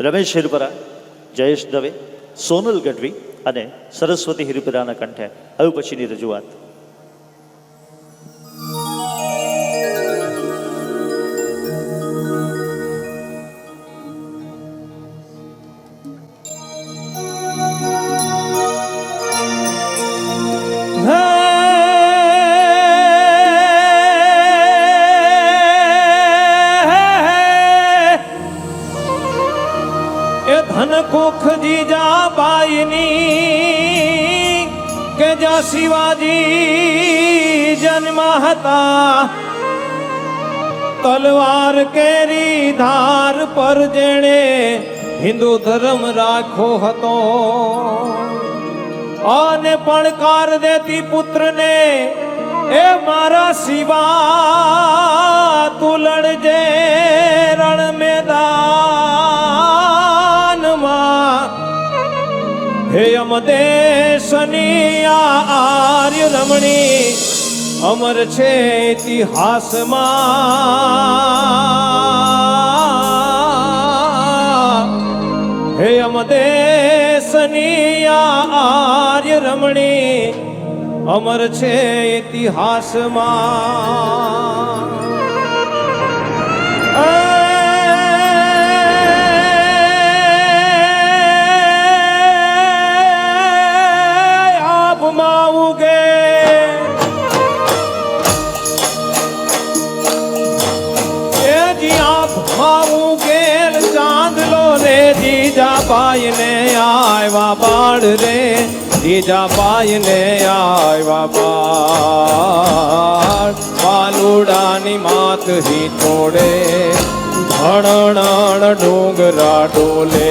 રમેશ હિરપરા જયેશ દવે સોનલ ગઢવી અને સરસ્વતી હિરપરાના કંઠે. હવે પછીની રજૂઆત. કુખ જીજાબાઈની કે જ્યાં શિવાજી જન્મ હતા. તલવાર કેરી ધાર પર જેણે હિન્દુ ધર્મ રાખો હતો. અને પણકાર દેતી પુત્રને એ મારા શિવા તું લડજે આ આર્ય રમણી અમર છે ઇતિહાસમાં. હે અમ દેશની આ આર્ય રમણી અમર છે ઇતિહાસમાં. જીજાબાઈ પાયને આવ્યા બાળ રે ત્રીજા પાયને આવ્યા બાળ. પાલુડાની માત હી તોડે ભણણ ડુંગરા ડોલે.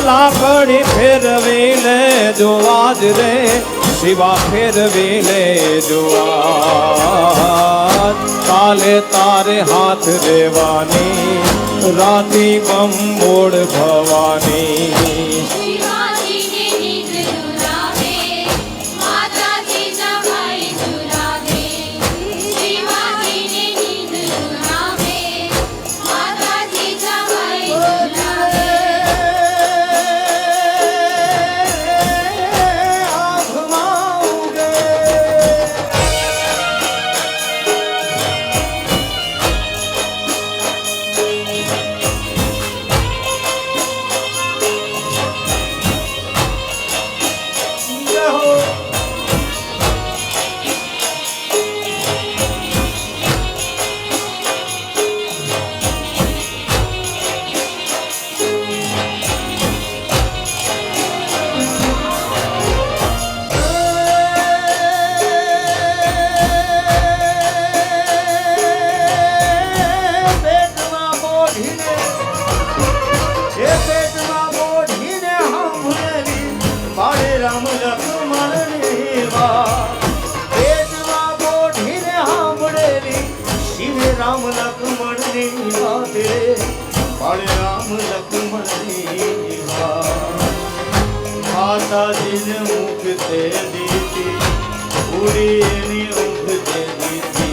લાકડી ફેરવી લે જોવા જ રે શિવા ફેરવી લે જોવા કાલે તારે હાથ દેવાની, રાતી બંબોળ ભવાની વાત માતાજીને મુખ તે દીધી પૂરી એની ઊંઘ તે દીધી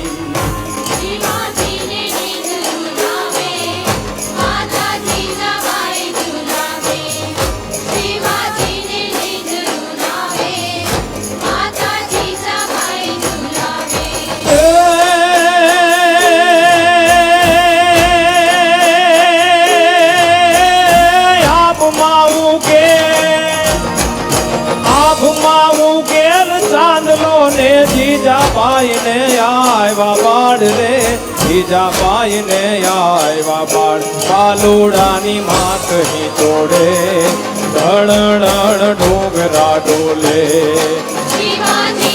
ચાંદલો પાઈને આવ્યા બાળ રે જીજા પાઈને આવ્યા બાળ પાલુડાની માથની તોડે ધણ ધણ ઢોગરા ડોલે. શિવાજી